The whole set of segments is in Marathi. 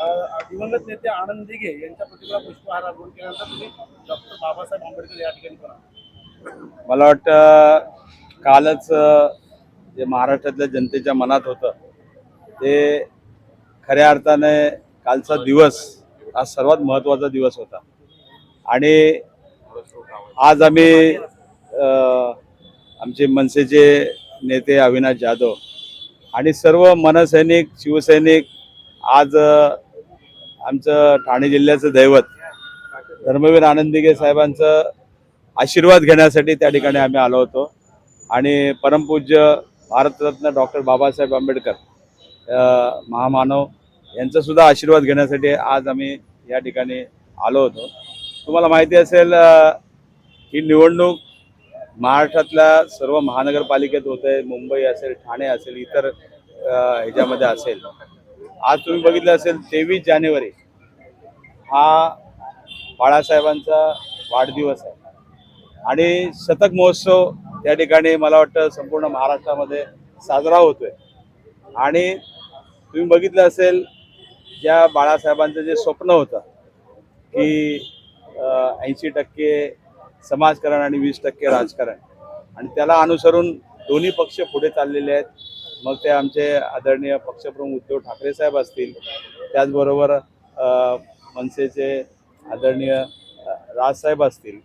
दिवंगत नेते आनंद दिघे यांच्या प्रतिमेला पुष्पहार अर्पण केल्यानंतर तुम्ही डॉक्टर बाबासाहेब आंबेडकर या ठिकाणी पण मला वाटतं कालच जे महाराष्ट्रातल्या जनतेच्या मनात होतं ते खऱ्या अर्थाने कालचा दिवस हा सर्वात महत्त्वाचा दिवस होता. आणि आज आम्ही आमचे मनसेचे नेते अविनाश जाधव आणि सर्व मनसैनिक शिवसैनिक आज आमचं ठाणे जिल्ह्याचं दैवत धर्मवीर आनंदिगे साहेबांचं आशीर्वाद घेण्यासाठी त्या ठिकाणी आम्ही आलो होतो. आणि परमपूज्य भारतरत्न डॉक्टर बाबासाहेब आंबेडकर महामानव यांचासुद्धा आशीर्वाद घेण्यासाठी आज आम्ही या ठिकाणी आलो होतो. तुम्हाला माहिती असेल ही निवडणूक महाराष्ट्रातल्या सर्व महानगरपालिकेत होत आहे मुंबई असेल ठाणे असेल इतर ह्याच्यामध्ये असेल. आज तुम्ही बघितलं असेल तेवीस जानेवारी हा बाळासाहेबांचा वाढदिवस आहे. आणि शतक महोत्सव त्या ठिकाणी मला वाटतं संपूर्ण महाराष्ट्रामध्ये साजरा होतोय. आणि तुम्ही बघितलं असेल ज्या बाळासाहेबांचं जे स्वप्न होतं की ऐंशी टक्के समाजकारण आणि वीस टक्के राजकारण. आणि त्याला अनुसरून दोन्ही पक्ष पुढे चाललेले आहेत. मग ते आमचे आदरणीय पक्षप्रमुख उद्धव ठाकरे साहेब असतील त्याचबरोबर मनसेचे आदरणीय राजसाहेब असतील.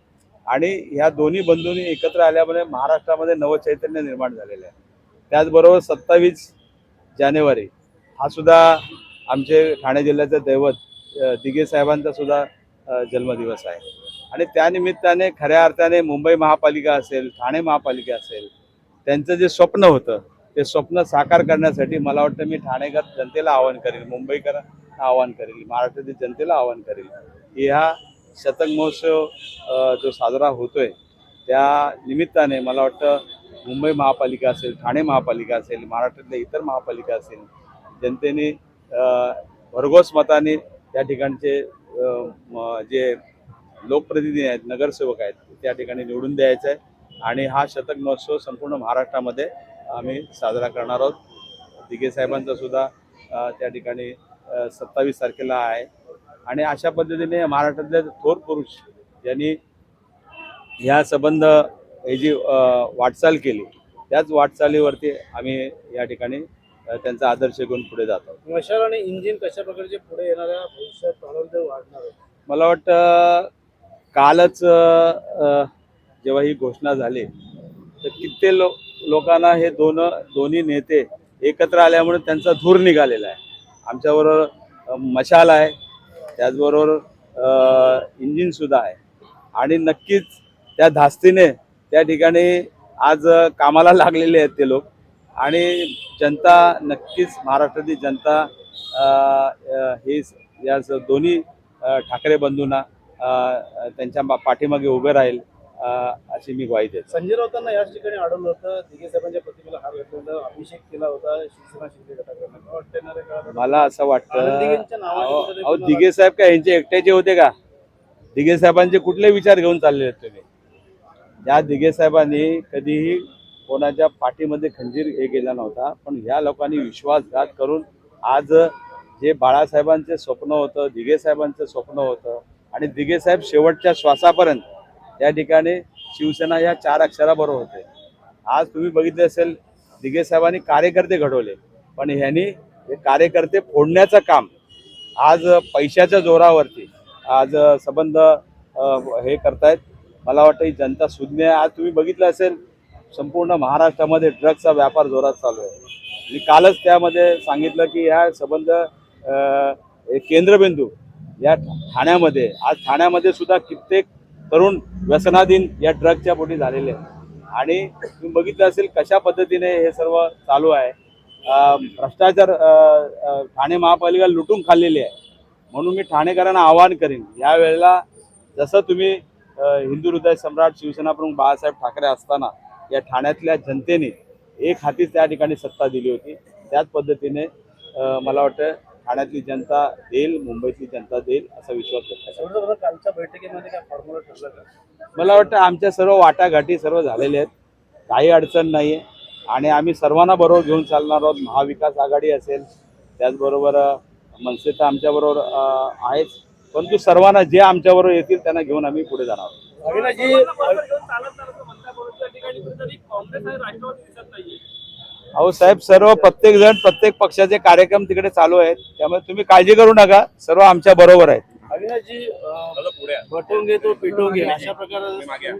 आणि ह्या दोन्ही बंधूंनी एकत्र आल्यामुळे महाराष्ट्रामध्ये नवचैतन्य निर्माण झालेलं आहे. त्याचबरोबर सत्तावीस जानेवारी हा सुद्धा आमचे ठाणे जिल्ह्याचं दैवत दिघे साहेबांचा सुद्धा जन्मदिवस आहे. आणि त्यानिमित्ताने खऱ्या अर्थाने मुंबई महापालिका असेल ठाणे महापालिका असेल त्यांचं जे स्वप्न होतं ते स्वप्न साकार करण्यासाठी मला वाटतं मी ठाणेकर जनतेला आवाहन करेल मुंबईकर आवाहन करेल महाराष्ट्रातील जनतेला आवाहन करेल की ह्या शतक महोत्सव जो साजरा होतोय त्या निमित्ताने मला वाटतं मुंबई महापालिका असेल ठाणे महापालिका असेल महाराष्ट्रातल्या इतर महापालिका असेल जनतेने भरघोस मताने त्या ठिकाणचे जे लोकप्रतिनिधी आहेत नगरसेवक आहेत त्या ठिकाणी निवडून द्यायचं आहे आणि हा शतक महोत्सव संपूर्ण महाराष्ट्रामध्ये आम्ही साजरा करणार आहोत. दिघे साहेबांचा सुद्धा त्या ठिकाणी सत्तावीस तारखेला आहे. आणि अशा पद्धतीने महाराष्ट्रातले थोर पुरुष यांनी ह्या संबंध ही जी वाटचाल केली त्याच वाटचालीवरती आम्ही या ठिकाणी त्यांचा आदर्श घेऊन पुढे जातो मशाल आणि इंजिन कशा प्रकारचे पुढे येणाऱ्या भविष्यात प्रारंभ वाढणार आहे मला वाटतं कालच जेव्हा ही घोषणा झाली तर कित्येक लो लोकांना हे दोन दोन्ही नेते एकत्र आल्यामुळे त्यांचा धूर निघालेला आहे. आमच्याबरोबर मशाल आहे. त्याचबरोबर इंजिनसुद्धा आहे. आणि नक्कीच त्या धास्तीने त्या ठिकाणी आज कामाला लागलेले आहेत ते लोक. आणि जनता नक्कीच महाराष्ट्रातील जनता हे या दोन्ही ठाकरे बंधूंना त्यांच्या पाठीमागे उभे राहील. अशी मी ग्वाही देतो. संजय राऊतांना याच ठिकाणी अडवलं होतं. दिघे साहेबांच्या प्रतिमेला हार घातलेला अभिषेक केला होता. शिवसेना शिंदे गटाकडनं? मला असं वाटतं अहो दिघे साहेब काय यांचे एकट्याचे होते का? दिघे साहेबांचे कुठले विचार घेऊन चालले तुम्ही? या दिघे साहेबांनी कधीही कोणाच्या पाठीमध्ये खंजीर हे केला नव्हता पण ह्या लोकांनी विश्वासघात करून आज जे बाळासाहेबांचे स्वप्न होतं दिघे साहेबांचं स्वप्न होतं आणि दिघे साहेब शेवटच्या श्वासापर्यंत त्या ठिकाणी शिवसेना या चार अक्षराबरोबर होते. आज तुम्ही बघितले असेल दिगे साहेबांनी कार्यकर्ते घडवले. पण ह्यांनी हे कार्यकर्ते फोडण्याचं काम आज पैशाच्या जोरावरती आज संबंध हे करतायत. मला वाटतं ही जनता सुज्ञ आहे. आज तुम्ही बघितलं असेल संपूर्ण महाराष्ट्रामध्ये ड्रग्सचा व्यापार जोरात चालू आहे. मी कालच त्यामध्ये सांगितलं की ह्या संबंध हे केंद्रबिंदू या ठाण्यामध्ये आज ठाण्यामध्ये सुद्धा कित्येक तरुण व्यसनाधीन या ड्रगच्या पोटी झालेले आहेत. आणि तुम्ही बघितलं असेल कशा पद्धतीने हे सर्व चालू आहे. भ्रष्टाचार ठाणे महापालिका लुटून खाल्लेली आहे. म्हणून मी ठाणेकरांना आवाहन करीन या वेळेला जसं तुम्ही हिंदू हृदय सम्राट शिवसेना प्रमुख बाळासाहेब ठाकरे असताना या ठाण्यातल्या जनतेने एक हातीच त्या ठिकाणी सत्ता दिली होती. त्याच पद्धतीने मला वाटतं ठाण्यातली जनता देईल मुंबईतली जनता देईल असा विश्वास व्यक्त कालच्या बैठकीमध्ये काय फॉर्म्युला ठरलं का? मला वाटतं आमच्या सर्व वाटाघाटी सर्व झालेल्या आहेत. काही अडचण नाही आहे आणि आम्ही सर्वांना बरोबर घेऊन चालणार आहोत. महाविकास आघाडी असेल त्याचबरोबर मनसे तर आमच्याबरोबर आहेच. परंतु सर्वांना जे आमच्याबरोबर येतील त्यांना घेऊन आम्ही पुढे जाणार आहोत. अहो साहेब सर्व प्रत्येक जण प्रत्येक पक्षाचे कार्यक्रम तिकडे चालू आहेत. त्यामुळे तुम्ही काळजी करू नका. सर्व आमच्या बरोबर आहेत. अविनाशजी अं, बटोंगे तो पिटोंगे अशा प्रकारे